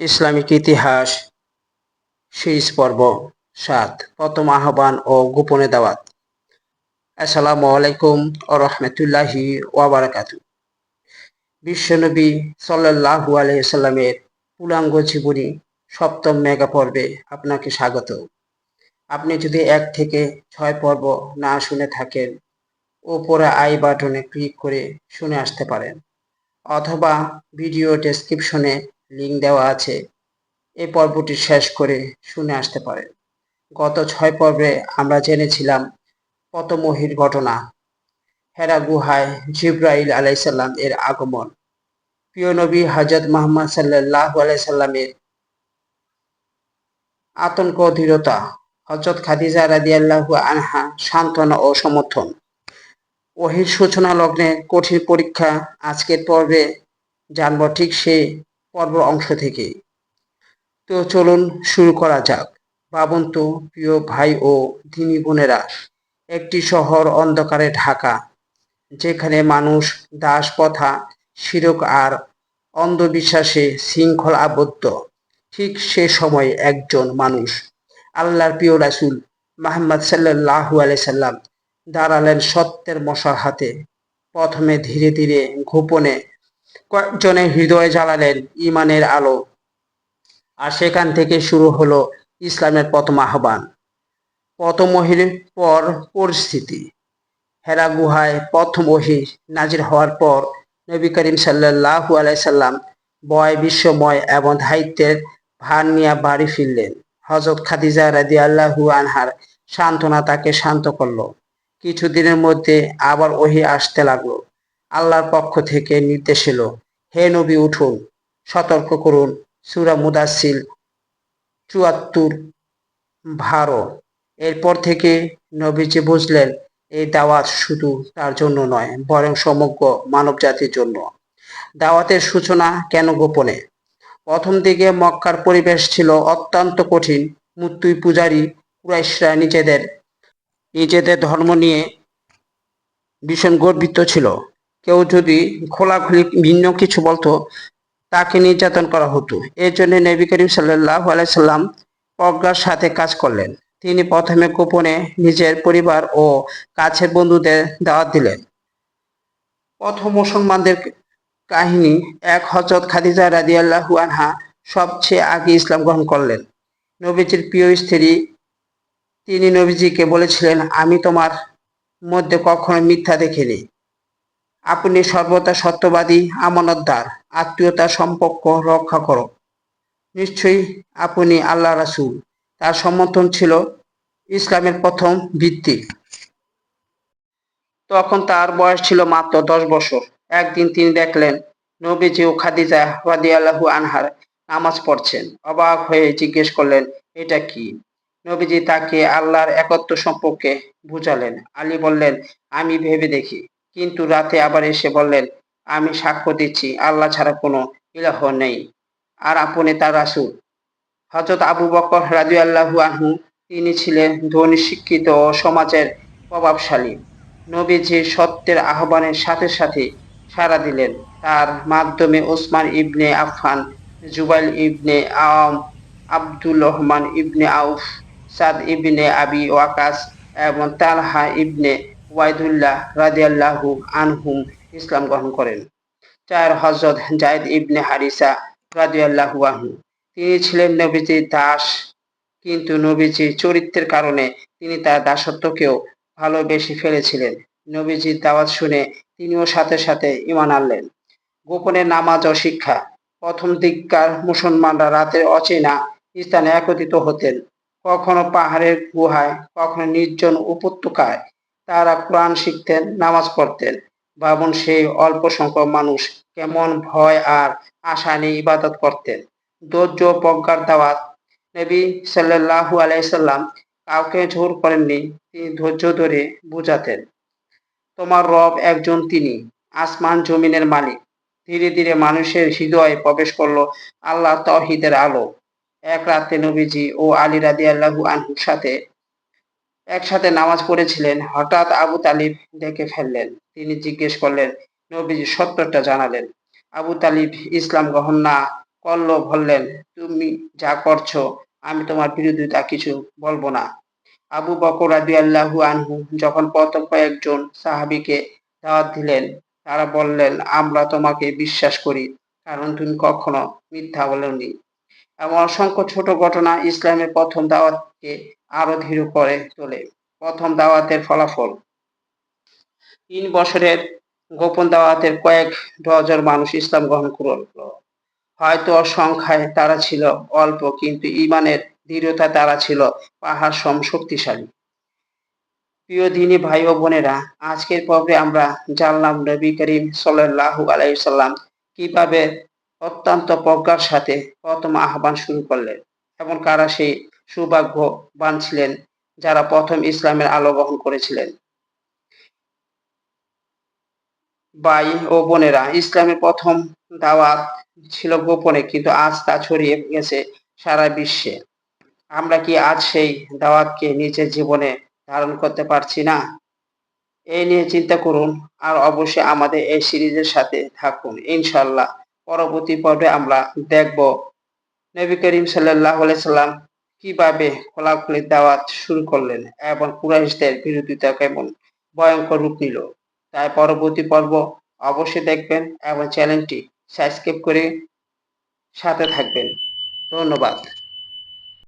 Islamic ইতিহাস series পর্ব সাত, প্রথম আহ্বান ও গোপনে দাওয়াত। আসসালামু আলাইকুম ও রহমতুল্লাহি ওয়াবারাকাতু বিশ্বনবী সাল্লাহু আলাইসাল্লামের পূর্ণাঙ্গ জীবনী সপ্তম মেগা পর্বে আপনাকে স্বাগত। আপনি যদি এক থেকে ছয় পর্ব না শুনে থাকেন ওপরে আই বাটনে ক্লিক করে শুনে আসতে পারেন, অথবা ভিডিও ডেসক্রিপশনে লিঙ্ক দেওয়া আছে। এই পর্বটি শেষ করে শুনে আসতে পারেন। গত ছয় পর্বে আমরা জেনেছিলাম পতমহির ঘটনা, হেরা গুহায় জিব্রাইল আলাইসাল্লাম এর আগমন। প্রিয় নবী হজরত মোহাম্মদ সাল্লাহ আলাইসাল্লামের আতঙ্ক, দৃঢ়তা হজরত খাদিজা রাদিয়াল্লাহু আনহা সান্ত্বনা ও সমর্থন। ওহির সূচনা লগ্নে কঠিন পরীক্ষা আজকের পর্বে জানব ঠিক সেই পর্ব অংশ থেকে তো চলুন শুরু করা যাক। বাবন তো প্রিয় ভাই ও ধিনী বোনেরা, একটি শহর অন্ধকারে ঢাকা, যেখানে মানুষ দাস প্রথা, শিরক আর অন্ধবিশ্বাসে শৃঙ্খল আবদ্ধ। ঠিক সে সময় একজন মানুষ, আল্লাহর প্রিয় রাসুল মাহমদ সাল্লাহু সাল্লাম, দাঁড়ালেন সত্যের মশার হাতে। প্রথমে ধীরে ধীরে গোপনে কয়েকজনের হৃদয় জ্বালালেন ইমানের আলো। আর সেখান থেকে শুরু হলো ইসলামের প্রথম আহ্বান। প্রথমহির পর পরিস্থিতি। হেরা গুহায় প্রথম নাজির হওয়ার পর নবী করিম সাল্লাহু আলাইসাল্লাম বয় বিশ্বময় এবং দায়িত্বের ভার নিয়ে বাড়ি ফিরলেন। হজরত খাদিজা রাদি আল্লাহু আনহার সান্ত্বনা তাকে শান্ত করল। কিছুদিনের মধ্যে আবার ওহি আসতে লাগল। আল্লাহর পক্ষ থেকে নির্দেশ এলো, হে নবী উঠুন, সতর্ক করুন, সুরা মুদাসিল চুয়াত্তর ভারো। এরপর থেকে নবীজি বুঝলেন, এই দাওয়াত শুধু তার জন্য নয়, বরং সমগ্র মানব জাতির জন্য। দাওয়াতের সূচনা কেন গোপনে? প্রথম দিকে মক্কার পরিবেশ ছিল অত্যন্ত কঠিন মৃত্যুই পূজারী কুরাইশরা নিজেদের নিজেদের ধর্ম নিয়ে ভীষণ গর্বিত ছিল। কেউ যদি খোলাখুলি ভিন্ন কিছু বলতো, তাকে নির্যাতন করা হতো। এর জন্য নবী করিম সাল্লাহ আলাইসাল্লাম প্রজ্ঞার সাথে কাজ করলেন। তিনি প্রথমে গোপনে নিজের পরিবার ও কাছের বন্ধুদের দাওয়াত দিলেন। প্রথম মুসলমানদের কাহিনী, এক হজরত খাদিজা রাদিয়াল্লাহু আনহা সবচেয়ে আগে ইসলাম গ্রহণ করলেন। নবীজির প্রিয় স্ত্রী, তিনি নবীজিকে বলেছিলেন, আমি তোমার মধ্যে কখনো মিথ্যা দেখিনি। আপনি সর্বদা সত্যবাদী, আমানতদার, আত্মীয়তা সম্পর্ক রক্ষা করো। নিশ্চয়ই আপনি আল্লাহ রাসুল। তার সমর্থন ছিল ইসলামের প্রথম ভিত্তি। তখন তার বয়স ছিল মাত্র দশ বছর। একদিন তিনি দেখলেন, নবীজি ও খাদিজা রাদিয়াল্লাহু আনহার নামাজ পড়ছেন। অবাক হয়ে জিজ্ঞেস করলেন, এটা কি? নবীজি তাকে আল্লাহর একত্র সম্পর্কে বুঝালেন। আলী বললেন, আমি ভেবে দেখি। কিন্তু রাতে আবার এসে বললেন, আমি সাক্ষ্য দিচ্ছি, আল্লাহ ছাড়া কোনো ইলাহ নেই। আর আপনি তার রাসুল? হজরত আবু বকর রাজু আল্লাহু আনহু, তিনি ছিলেন ধনী, শিক্ষিত ও সমাজের প্রভাবশালী। নবীজি সত্যের আহ্বানের সাথে সাথে সাড়া দিলেন। তার মাধ্যমে ওসমান ইবনে আফফান, জুবাইল ইবনে আম Abdul Rahman ibn Auf, Saad ibn Abi Waqqas এবং তালহা ইবনে ওয়াইদুল্লাহ রাজিয়াল্লাহু আনহুম ইসলাম গ্রহণ করেন। চার হজরত জায়দ ইবনে হারিসা রাজিয়াল্লাহু আনহু। তিনি ছিলেন নবীজির দাস, কিন্তু নবীজির চরিত্রের কারণে তিনি তার দাসত্বকেও ভালোবেসে ফেলেছিলেন। নবীজির দাওয়াত শুনে তিনিও সাথে সাথে ইমান আনলেন। গোপনে নামাজ ও শিক্ষা, প্রথম দিককার মুসলমানরা রাতে অচেনা স্থানে একত্রিত হতেন। কখনো পাহাড়ের গুহায়, কখনো নির্জন উপত্যকায় তারা কোরআন শিখতেন, নামাজ পড়তেন। ভাবুন সেই অল্প সংখ্যক মানুষ কেমন ভয় আর আশা নিয়ে ইবাদত করতেন। ধৈর্য, প্রজ্ঞার দাওয়াত। নবী সাল্লাহু আলাইসাল্লাম কাউকে জোর করেননি, তিনি ধৈর্য ধরে বুঝাতেন। তোমার রব একজন তিনি, আসমান জমিনের মালিক। ধীরে ধীরে মানুষের হৃদয়ে প্রবেশ করল আল্লাহ তহিদের আলো। এক রাতে নবীজি ও আলী রাদি আল্লাহু আনহুর সাথে একসাথে নামাজ পড়েছিলেন। হঠাৎ আবু তালিব দেখে ফেললেন। তিনি জিজ্ঞেস করলেন, নবীজি সত্যটা জানালেন। আবু তালিব ইসলাম গ্রহণ না করল বললেন, তুমি যা করছ, আমি তোমার বিরুদ্ধে তা কিছু বলব না। আবু বকর রাদিয়াল্লাহু আনহু যখন প্রথম কয়েকজন সাহাবিকে দাওয়াত দিলেন, তারা বললেন, আমরা তোমাকে বিশ্বাস করি, কারণ তুমি কখনো মিথ্যা বলনি। এমন অসংখ্য ছোট ঘটনা ইসলামের প্রথম দাওয়াতকে আরও ধীর করে তোলে প্রথম দাওয়াতের ফলাফল। তিন বছরের গোপন দাওয়াতের কয়েক ডজন মানুষ ইসলাম গ্রহণ করল। হয়তো সংখ্যায় তারা ছিল অল্প, কিন্তু ইমানের দৃঢ়তা তারা ছিল পাহাড় সম শক্তিশালী। প্রিয় দিনী ভাই ও বোনেরা, আজকের পর্বে আমরা জানলাম নবী করিম সাল্লাহু আলাইসাল্লাম কীভাবে অত্যন্ত প্রজ্ঞার সাথে প্রথম আহ্বান শুরু করলেন এবং কারা সেই সৌভাগ্যবান ছিলেন যারা প্রথম ইসলামের আলো গ্রহণ করেছিলেন। ভাই ও বোনেরা, ইসলামের প্রথম দাওয়াত ছিল গোপনে, কিন্তু আজ তা ছড়িয়ে গেছে সারা বিশ্বে। আমরা কি আজ সেই দাওয়াতকে নিজের জীবনে ধারণ করতে পারছি না? এই নিয়ে চিন্তা করুন, আর অবশ্যই আমাদের এই সিরিজের সাথে থাকুন। ইনশাল্লাহ পরবর্তী পর্বে আমরা দেখব নবী করিম সাল্লাহ সাল্লাম কীভাবে খোলাখুলি দাওয়াত শুরু করলেন এবং কুরাইশদের বিরোধিতা কেমন? ভয়ঙ্কর রূপ নিল। তাই পরবর্তী পর্ব অবশ্যই দেখবেন এবং চ্যানেলটি সাবস্ক্রাইব করে সাথে থাকবেন। ধন্যবাদ।